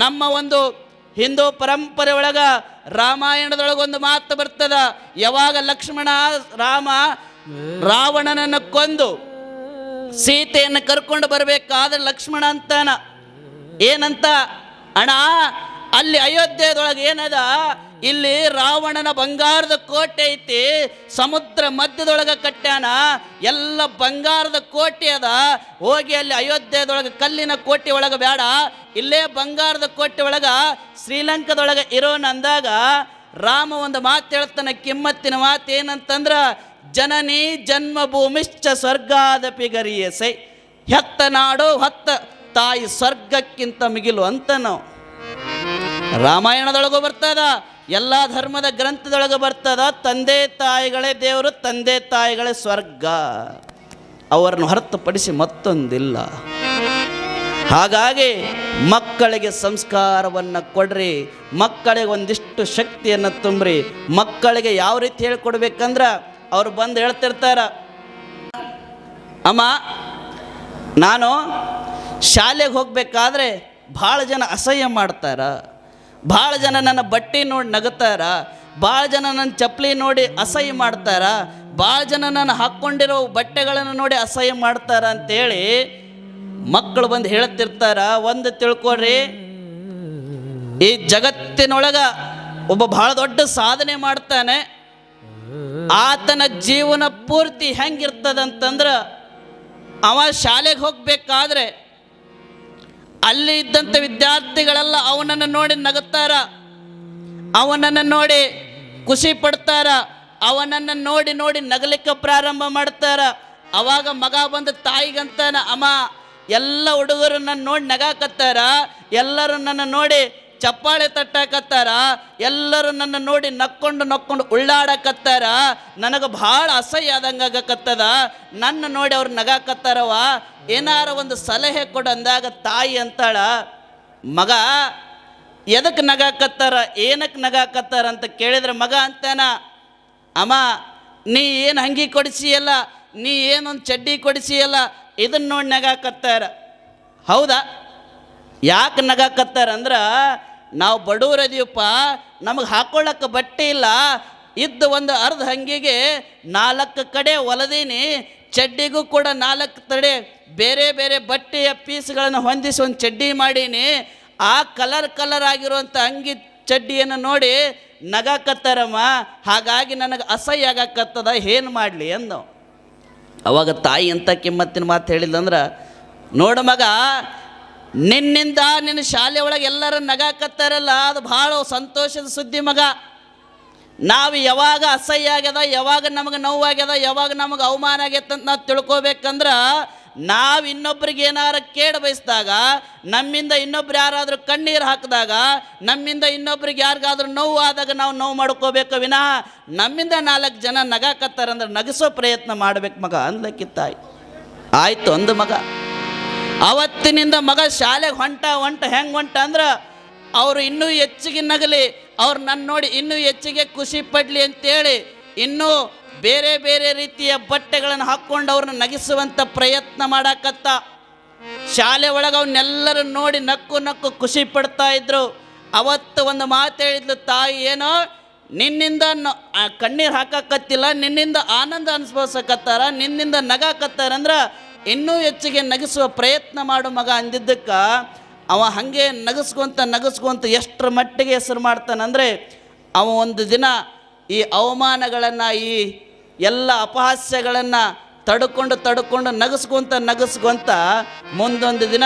ನಮ್ಮ ಒಂದು ಹಿಂದೂ ಪರಂಪರೆ ಒಳಗ ರಾಮಾಯಣದೊಳಗೊಂದು ಮಾತು ಬರ್ತದ, ಯಾವಾಗ ಲಕ್ಷ್ಮಣ ರಾಮ ರಾವಣನನ್ನು ಕೊಂದು ಸೀತೆಯನ್ನು ಕರ್ಕೊಂಡು ಬರಬೇಕಾದ್ರೆ ಲಕ್ಷ್ಮಣ ಅಂತಾನ. ಏನಂತ? ಅಣ್ಣ ಅಲ್ಲಿ ಅಯೋಧ್ಯದೊಳಗೆ ಏನದ? ಇಲ್ಲಿ ರಾವಣನ ಬಂಗಾರದ ಕೋಟೆ ಐತಿ, ಸಮುದ್ರ ಮಧ್ಯದೊಳಗೆ ಕಟ್ಟ್ಯಾನ, ಎಲ್ಲ ಬಂಗಾರದ ಕೋಟೆ ಅದ. ಹೋಗಿ ಅಲ್ಲಿ ಅಯೋಧ್ಯೆದೊಳಗೆ ಕಲ್ಲಿನ ಕೋಟೆ ಒಳಗೆ ಬೇಡ ಇಲ್ಲೇ ಬಂಗಾರದ ಕೋಟೆ ಒಳಗೆ ಶ್ರೀಲಂಕಾದೊಳಗೆ ಇರೋನ್ ಅಂದಾಗ ರಾಮ ಒಂದು ಮಾತು ಹೇಳ್ತಾನೆ, ಕಿಮ್ಮತ್ತಿನ ಮಾತು ಏನಂತಂದ್ರ, ಜನನಿ ಜನ್ಮಭೂಮಿಶ್ಚ ಸ್ವರ್ಗಾದಪಿ ಗರಿಯಸೈ. ಹೆತ್ತ ನಾಡು ಹತ್ತ ತಾಯಿ ಸ್ವರ್ಗಕ್ಕಿಂತ ಮಿಗಿಲು ಅಂತ ನಾವು. ರಾಮಾಯಣದೊಳಗೂ ಬರ್ತದ, ಎಲ್ಲ ಧರ್ಮದ ಗ್ರಂಥದೊಳಗೆ ಬರ್ತದ, ತಂದೆ ತಾಯಿಗಳೇ ದೇವರು, ತಂದೆ ತಾಯಿಗಳೇ ಸ್ವರ್ಗ. ಅವರನ್ನು ಹೊರತುಪಡಿಸಿ ಮತ್ತೊಂದಿಲ್ಲ. ಹಾಗಾಗಿ ಮಕ್ಕಳಿಗೆ ಸಂಸ್ಕಾರವನ್ನು ಕೊಡ್ರಿ, ಮಕ್ಕಳಿಗೆ ಒಂದಿಷ್ಟು ಶಕ್ತಿಯನ್ನು ತುಂಬ್ರಿ, ಮಕ್ಕಳಿಗೆ ಯಾವ ರೀತಿ ಹೇಳ್ಕೊಡ್ಬೇಕಂದ್ರೆ ಅವ್ರು ಬಂದು ಹೇಳ್ತಿರ್ತಾರ, ಅಮ್ಮ, ನಾನು ಶಾಲೆಗೆ ಹೋಗಬೇಕಾದ್ರೆ ಭಾಳ ಜನ ಅಸಹ್ಯ ಮಾಡ್ತಾರ. ಭಾಳ ಜನ ನನ್ನ ಬಟ್ಟೆ ನೋಡಿ ನಗುತ್ತಾರ ಭಾಳ ಜನ ನನ್ನ ಚಪ್ಪಲಿ ನೋಡಿ ಅಸಹ್ಯ ಮಾಡ್ತಾರ, ಭಾಳ ಜನ ನಾನು ಹಾಕ್ಕೊಂಡಿರೋ ಬಟ್ಟೆಗಳನ್ನು ನೋಡಿ ಅಸಹ್ಯ ಮಾಡ್ತಾರ ಅಂತೇಳಿ ಮಕ್ಕಳು ಬಂದು ಹೇಳ್ತಿರ್ತಾರ ಒಂದು ತಿಳ್ಕೊಳ್ರಿ, ಈ ಜಗತ್ತಿನೊಳಗ ಒಬ್ಬ ಬಹಳ ದೊಡ್ಡ ಸಾಧನೆ ಮಾಡ್ತಾನೆ, ಆತನ ಜೀವನ ಪೂರ್ತಿ ಹೆಂಗಿರ್ತದಂತಂದ್ರೆ ಅವ ಶಾಲೆಗೆ ಹೋಗ್ಬೇಕಾದ್ರೆ ಅಲ್ಲಿ ಇದ್ದಂಥ ವಿದ್ಯಾರ್ಥಿಗಳೆಲ್ಲ ಅವನನ್ನು ನೋಡಿ ನಗುತ್ತಾರ. ಅವನನ್ನು ನೋಡಿ ಖುಷಿ ಪಡ್ತಾರ. ಅವನನ್ನು ನೋಡಿ ನೋಡಿ ನಗಲಿಕ್ಕೆ ಪ್ರಾರಂಭ ಮಾಡ್ತಾರ. ಅವಾಗ ಮಗ ಬಂದ ತಾಯಿಗಂತಾನ, ಅಮ್ಮ, ಎಲ್ಲ ಹುಡುಗರು ನನ್ನ ನೋಡಿ ನಗಾಕತ್ತಾರ. ಎಲ್ಲರೂ ನನ್ನ ನೋಡಿ ಚಪ್ಪಾಳೆ ತಟ್ಟಾಕತ್ತಾರ, ಎಲ್ಲರೂ ನನ್ನ ನೋಡಿ ನಕ್ಕೊಂಡು ನಕ್ಕೊಂಡು ಉಳ್ಳಾಡಕತ್ತಾರ, ನನಗೆ ಭಾಳ ಅಸಹ್ಯ ಆದಂಗೆ ಆಗಕತ್ತದ. ನನ್ನ ನೋಡಿ ಅವ್ರು ನಗಾಕತ್ತಾರವ ಏನಾರ ಒಂದು ಸಲಹೆ ಕೊಡು ಅಂದಾಗ ತಾಯಿ ಅಂತಾಳ, ಮಗ ಎದಕ್ಕೆ ನಗಾಕತ್ತಾರ ಏನಕ್ಕೆ ನಗಾಕತ್ತಾರ ಅಂತ ಕೇಳಿದ್ರೆ ಮಗ ಅಂತಾನ, ಅಮ್ಮ, ನೀ ಏನು ಹಂಗಿ ಕೊಡಿಸಿಯಲ್ಲ, ನೀ ಏನೊಂದು ಚಡ್ಡಿ ಕೊಡಿಸಿಯಲ್ಲ ಇದನ್ನ ನೋಡಿ ನಗಾಕತ್ತಾರ. ಹೌದಾ? ಯಾಕೆ ನಗಾಕತ್ತಾರ ಅಂದ್ರೆ, ನಾವು ಬಡವರದೀವಪ್ಪ ನಮಗೆ ಹಾಕೊಳ್ಳಕ್ಕೆ ಬಟ್ಟೆ ಇಲ್ಲ, ಇದ್ದ ಒಂದು ಅರ್ಧ ಹಂಗಿಗೆ ನಾಲ್ಕು ಕಡೆ ಹೊಲದೀನಿ ಚಡ್ಡಿಗೂ ಕೂಡ ನಾಲ್ಕು ತಡೆ ಬೇರೆ ಬೇರೆ ಬಟ್ಟೆಯ ಪೀಸ್ಗಳನ್ನು ಹೊಂದಿಸಿ ಒಂದು ಚಡ್ಡಿ ಮಾಡೀನಿ, ಆ ಕಲರ್ ಕಲರ್ ಆಗಿರುವಂಥ ಅಂಗಿ ಚಡ್ಡಿಯನ್ನು ನೋಡಿ ನಗಾಕತ್ತಾರಮ್ಮ, ಹಾಗಾಗಿ ನನಗೆ ಅಸಹ್ಯ ಆಗಾಕತ್ತದ, ಏನು ಮಾಡಲಿ ಅಂದವು ಅವಾಗ ತಾಯಿ ಅಂತ ಕಿಮ್ಮತ್ತಿನ ಮಾತು ಹೇಳಿದಂದ್ರೆ ನೋಡು ಮಗ ನಿನ್ನಿಂದ ನಿನ್ನ ಶಾಲೆ ಒಳಗೆ ಎಲ್ಲರೂ ನಗಾಕತ್ತಾರಲ್ಲ, ಅದು ಭಾಳ ಸಂತೋಷದ ಸುದ್ದಿ ಮಗ. ನಾವು ಯಾವಾಗ ಅಸಹ್ಯ ಆಗ್ಯದ, ಯಾವಾಗ ನಮಗೆ ನೋವಾಗ್ಯದ ಯಾವಾಗ ನಮಗೆ ಅವಮಾನ ಆಗೈತೆ ಅಂತ ನಾವು ತಿಳ್ಕೊಬೇಕಂದ್ರೆ, ನಾವು ಇನ್ನೊಬ್ರಿಗೆ ಏನಾರು ಕೇಡು ಬಯಸಿದಾಗ, ನಮ್ಮಿಂದ ಇನ್ನೊಬ್ರು ಯಾರಾದರೂ ಕಣ್ಣೀರು ಹಾಕಿದಾಗ, ನಮ್ಮಿಂದ ಇನ್ನೊಬ್ರಿಗೆ ಯಾರಿಗಾದ್ರೂ ನೋವು ಆದಾಗ ನಾವು ನೋವು ಮಾಡ್ಕೋಬೇಕು ವಿನಃ ನಮ್ಮಿಂದ ನಾಲ್ಕು ಜನ ನಗಾಕತ್ತಾರಂದ್ರೆ ನಗಿಸೋ ಪ್ರಯತ್ನ ಮಾಡ್ಬೇಕು ಮಗ ಅಂದ್ಲಕ್ಕಿ ತಾಯಿ ಆಯಿತು ಅಂದು ಮಗ. ಅವತ್ತಿನಿಂದ ಮಗ ಶಾಲೆಗೆ ಹೊಂಟ ಹೊಂಟ, ಹೆಂಗೆ ಹೊಂಟ ಅಂದ್ರೆ ಅವರು ಇನ್ನೂ ಹೆಚ್ಚಿಗೆ ನಗಲಿ, ಅವ್ರು ನನ್ನ ನೋಡಿ ಇನ್ನೂ ಹೆಚ್ಚಿಗೆ ಖುಷಿ ಪಡಲಿ ಅಂತೇಳಿ ಇನ್ನೂ ಬೇರೆ ಬೇರೆ ರೀತಿಯ ಬಟ್ಟೆಗಳನ್ನು ಹಾಕ್ಕೊಂಡು ಅವ್ರನ್ನ ನಗಿಸುವಂಥ ಪ್ರಯತ್ನ ಮಾಡಾಕತ್ತ. ಶಾಲೆ ಒಳಗೆ ಅವನ್ನೆಲ್ಲರೂ ನೋಡಿ ನಕ್ಕು ನಕ್ಕು ಖುಷಿ ಪಡ್ತಾ ಇದ್ರು. ಅವತ್ತು ಒಂದು ಮಾತು ಹೇಳಿದ್ಲು, ತಾಯಿ, ಏನೋ ನಿನ್ನಿಂದ ಕಣ್ಣೀರು ಹಾಕಕತ್ತಿಲ್ಲ, ನಿನ್ನಿಂದ ಆನಂದ ಅನ್ಸ್ಬೋಸಕತ್ತಾರ, ನಿನ್ನಿಂದ ನಗಾಕತ್ತಾರ ಅಂದ್ರೆ ಇನ್ನೂ ಹೆಚ್ಚಿಗೆ ನಗಿಸುವ ಪ್ರಯತ್ನ ಮಾಡು ಮಗ ಅಂದಿದ್ದಕ್ಕೆ, ಅವ ಹಾಗೆ ನಗಸ್ಕೊಂತ ನಗಸ್ಕೊಂತ ಎಷ್ಟರ ಮಟ್ಟಿಗೆ ಹೆಸರು ಮಾಡ್ತಾನಂದರೆ, ಅವ ಒಂದು ದಿನ ಈ ಅವಮಾನಗಳನ್ನು, ಈ ಎಲ್ಲ ಅಪಹಾಸ್ಯಗಳನ್ನು ತಡ್ಕೊಂಡು ತಡ್ಕೊಂಡು ನಗಸ್ಕೊಂತ ನಗಸ್ಕೊಂತ ಮುಂದೊಂದು ದಿನ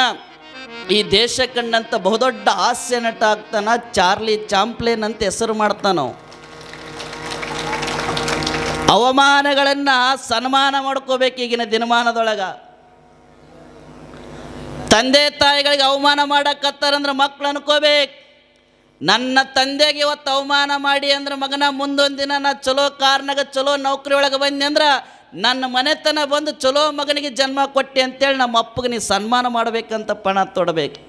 ಈ ದೇಶ ಕಂಡಂಥ ಬಹುದೊಡ್ಡ ಹಾಸ್ಯ ನಟ ಆಗ್ತಾನ, ಚಾರ್ಲಿ ಚಾಂಪ್ಲೇನ್ ಅಂತ ಹೆಸರು ಮಾಡ್ತಾನ ಅವಮಾನಗಳನ್ನು ಸನ್ಮಾನ ಮಾಡ್ಕೋಬೇಕು ಈಗಿನ ದಿನಮಾನದೊಳಗ. ತಂದೆ ತಾಯಿಗಳಿಗೆ ಅವಮಾನ ಮಾಡಕತ್ತಾರಂದ್ರೆ ಮಕ್ಳು ಅನ್ಕೋಬೇಕು. ನನ್ನ ತಂದೆಗೆ ಇವತ್ತು ಅವಮಾನ ಮಾಡಿ ಅಂದ್ರೆ ಮಗನ ಮುಂದೊಂದು ದಿನ ನಾ ಚಲೋ ಕಾರ್ನಾಗ ಚಲೋ ನೌಕರಿ ಒಳಗೆ ಬಂದೆ ಅಂದ್ರೆ ನನ್ನ ಮನೆತನ ಬಂದು ಚಲೋ ಮಗನಿಗೆ ಜನ್ಮ ಕೊಟ್ಟೆ ಅಂತೇಳಿ ನಮ್ಮ ಅಪ್ಪಗೆ ನೀ ಸನ್ಮಾನ ಮಾಡಬೇಕಂತ ಪಣ ತೊಡಬೇಕು.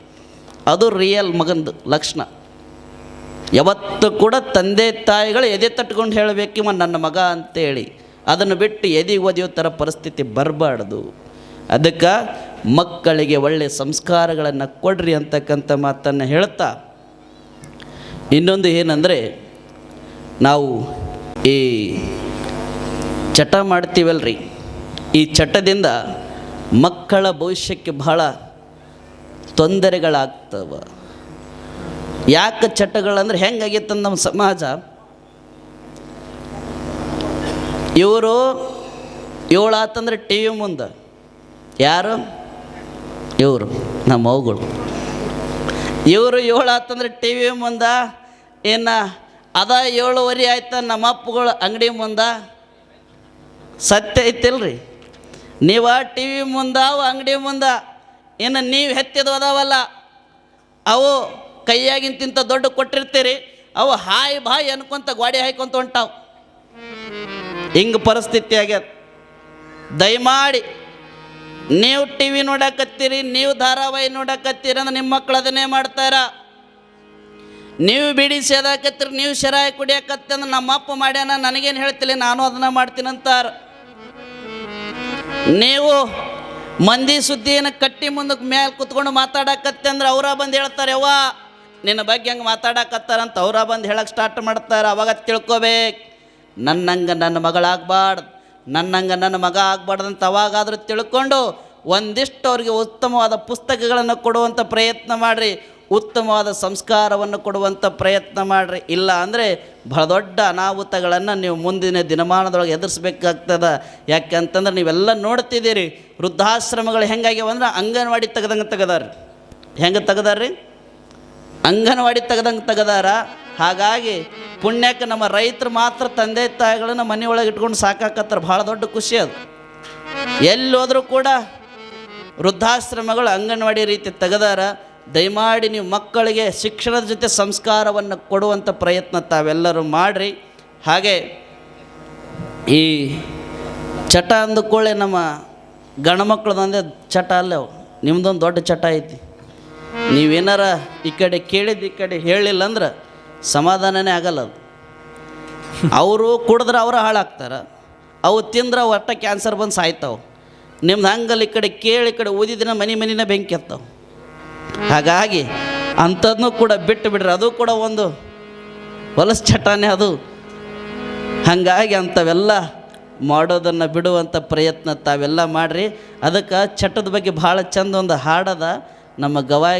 ಅದು ರಿಯಲ್ ಮಗಂದು ಲಕ್ಷಣ. ಯಾವತ್ತು ಕೂಡ ತಂದೆ ತಾಯಿಗಳು ಎದೆ ತಟ್ಕೊಂಡು ಇವ ನನ್ನ ಮಗ ಅಂತೇಳಿ. ಅದನ್ನು ಬಿಟ್ಟು ಎದೆ ಓದಿಯೋ ಥರ ಪರಿಸ್ಥಿತಿ ಬರಬಾರ್ದು. ಅದಕ್ಕೆ ಮಕ್ಕಳಿಗೆ ಒಳ್ಳೆಯ ಸಂಸ್ಕಾರಗಳನ್ನು ಕೊಡ್ರಿ ಅಂತಕ್ಕಂಥ ಮಾತನ್ನು ಹೇಳ್ತಾ. ಇನ್ನೊಂದು ಏನಂದರೆ, ನಾವು ಈ ಚಟ ಮಾಡ್ತೀವಲ್ರಿ. ಈ ಚಟದಿಂದ ಮಕ್ಕಳ ಭವಿಷ್ಯಕ್ಕೆ ಬಹಳ ತೊಂದರೆಗಳಾಗ್ತವೆ. ಯಾಕೆ ಚಟಗಳಂದ್ರೆ ಹೆಂಗಾಗೈತೆ ನಮ್ಮ ಸಮಾಜ? ಇವರು ಏಳಾತಂದ್ರೆ ಟಿ ವಿ ಮುಂದೆ. ಯಾರು? ಇವರು, ನಮ್ಮ ಮಗುಗಳು. ಇವರು ಏಳು ಆತಂದ್ರೆ ಟಿ ವಿ ಮುಂದೆ, ಇನ್ನು ಅದ ಏಳುವರೆ ಆಯ್ತು ನಮ್ಮ ಅಪ್ಪಗಳು ಅಂಗಡಿ ಮುಂದೆ. ಸತ್ಯ ಐತಿಲ್ರಿ. ನೀವು ಟಿ ವಿ ಮುಂದೆ, ಅವು ಅಂಗಡಿ ಮುಂದೆ, ಇನ್ನು ನೀವು ಹೆತ್ತಿದ್ದು ಅದಾವಲ್ಲ, ಅವು ಕೈಯಾಗಿಂತಿಂತ ದೊಡ್ಡ ಕೊಟ್ಟಿರ್ತೀರಿ, ಅವು ಹಾಯ್ ಬಾಯ್ ಅನ್ಕೊಂತ ಗಾಡಿ ಹಾಯ್ಕೊಂತ ಹೊಂಟಾವ್. ಹಿಂಗೆ ಪರಿಸ್ಥಿತಿ ಆಗ್ಯದ. ದಯಮಾಡಿ ನೀವು ಟಿ ವಿ ನೋಡಕತ್ತೀರಿ, ನೀವು ಧಾರಾವಾಹಿ ನೋಡಕತ್ತೀರಿ ಅಂದ್ರೆ ನಿಮ್ಮ ಮಕ್ಕಳು ಅದನ್ನೇ ಮಾಡ್ತಾರ. ನೀವು ಬಿಡಿ ಸೇದಾಕತ್ತೀರಿ, ನೀವು ಶರಾಯ ಕುಡಿಯಕತ್ತೆ ಅಂದ್ರೆ ನಮ್ಮ ಅಪ್ಪ ಮಾಡ್ಯಾನ, ನನಗೇನು ಹೇಳ್ತಿಲ್ಲ, ನಾನು ಅದನ್ನ ಮಾಡ್ತೀನಂತಾರ ನೀವು ಮಂದಿ ಸುದ್ದಿಯನ್ನು ಕಟ್ಟಿ ಮುಂದಕ್ಕೆ ಮೇಲೆ ಕುತ್ಕೊಂಡು ಮಾತಾಡಕತ್ತೆ ಅಂದ್ರೆ ಅವರ ಬಂದು ಹೇಳ್ತಾರೆ, ಯವ್ವ, ನಿನ್ನ ಬಗ್ಗೆ ಹಂಗೆ ಮಾತಾಡಕತ್ತಾರಂತ ಅವರ ಬಂದು ಹೇಳಕ್ಕೆ ಸ್ಟಾರ್ಟ್ ಮಾಡ್ತಾರೆ. ಅವಾಗ ತಿಳ್ಕೊಬೇಕು, ನನ್ನಂಗೆ ನನ್ನ ಮಗಳಾಗಬಾರ್ದು. ನನ್ನಂಗೆ ನನ್ನ ಮಗ ಆಗ್ಬಾರ್ದು ಅಂತ ಅವಾಗಾದರೂ ತಿಳ್ಕೊಂಡು ಒಂದಿಷ್ಟು ಅವ್ರಿಗೆ ಉತ್ತಮವಾದ ಪುಸ್ತಕಗಳನ್ನು ಕೊಡುವಂಥ ಪ್ರಯತ್ನ ಮಾಡಿರಿ, ಉತ್ತಮವಾದ ಸಂಸ್ಕಾರವನ್ನು ಕೊಡುವಂಥ ಪ್ರಯತ್ನ ಮಾಡಿರಿ. ಇಲ್ಲ ಅಂದರೆ ಬಹಳ ದೊಡ್ಡ ಅನಾಹುತಗಳನ್ನು ನೀವು ಮುಂದಿನ ದಿನಮಾನದೊಳಗೆ ಎದುರಿಸ್ಬೇಕಾಗ್ತದ. ಯಾಕಂತಂದ್ರೆ ನೀವೆಲ್ಲ ನೋಡ್ತಿದ್ದೀರಿ, ವೃದ್ಧಾಶ್ರಮಗಳು ಹೆಂಗಾಗ್ಯಾವ ಅಂದ್ರೆ ಅಂಗನವಾಡಿ ತೆಗೆದಂಗೆ ತೆಗೆದಾರ ಹೆಂಗೆ ತೆಗೆದಾರ್ರಿ? ಅಂಗನವಾಡಿ ತೆಗೆದಂಗೆ ತೆಗದಾರ? ಹಾಗಾಗಿ ಪುಣ್ಯಕ್ಕೆ ನಮ್ಮ ರೈತರು ಮಾತ್ರ ತಂದೆ ತಾಯಿಗಳನ್ನ ಒಳಗೆ ಇಟ್ಕೊಂಡು ಸಾಕಾಕತ್ತಾರ. ಭಾಳ ದೊಡ್ಡ ಖುಷಿ ಅದು. ಎಲ್ಲಿ ಹೋದರೂ ಕೂಡ ವೃದ್ಧಾಶ್ರಮಗಳು ಅಂಗನವಾಡಿ ರೀತಿ ತೆಗೆದಾರ. ದಯಮಾಡಿ ನೀವು ಮಕ್ಕಳಿಗೆ ಶಿಕ್ಷಣದ ಜೊತೆ ಸಂಸ್ಕಾರವನ್ನು ಕೊಡುವಂಥ ಪ್ರಯತ್ನ ತಾವೆಲ್ಲರೂ ಮಾಡಿರಿ. ಹಾಗೆ ಈ ಚಟ ಅಂದುಕೊಳ್ಳೆ ನಮ್ಮ ಗಂಡ್ಮಕ್ಳದಂದೆ ಚಟ ಅಲ್ಲ ನಿಮ್ಮದೊಂದು ದೊಡ್ಡ ಚಟ ಐತಿ. ನೀವೇನಾರ ಈ ಕಡೆ ಕೇಳಿದ್ದು ಈ ಕಡೆ ಹೇಳಿಲ್ಲ ಅಂದ್ರೆ ಸಮಾಧಾನನೇ ಆಗಲ್ಲ ಅದು. ಅವರು ಕುಡಿದ್ರೆ ಅವರು ಹಾಳಾಗ್ತಾರೆ, ಅವು ತಿಂದ್ರೆ ಒಟ್ಟ ಕ್ಯಾನ್ಸರ್ ಬಂದು ಸಾಯ್ತಾವೆ. ನಿಮ್ದು ಹಂಗಲ್ಲಿ ಈ ಕಡೆ ಕೇಳಿ ಈ ಕಡೆ ಓದಿದ್ರೆ ಮನೆ ಮನಿನೇ ಬೆಂಕಿ ಎತ್ತಾವೆ ಹಾಗಾಗಿ ಅಂಥದ್ನೂ ಕೂಡ ಬಿಟ್ಟು ಬಿಡ್ರಿ. ಅದು ಕೂಡ ಒಂದು ಹೊಲಸು ಚಟನೇ ಅದು. ಹಾಗಾಗಿ ಅಂಥವೆಲ್ಲ ಮಾಡೋದನ್ನು ಬಿಡುವಂಥ ಪ್ರಯತ್ನ ತಾವೆಲ್ಲ ಮಾಡಿರಿ. ಅದಕ್ಕೆ ಚಟದ ಬಗ್ಗೆ ಭಾಳ ಚಂದ ಒಂದು ಹಾಡದ ನಮ್ಮ ಗವಾಯಿ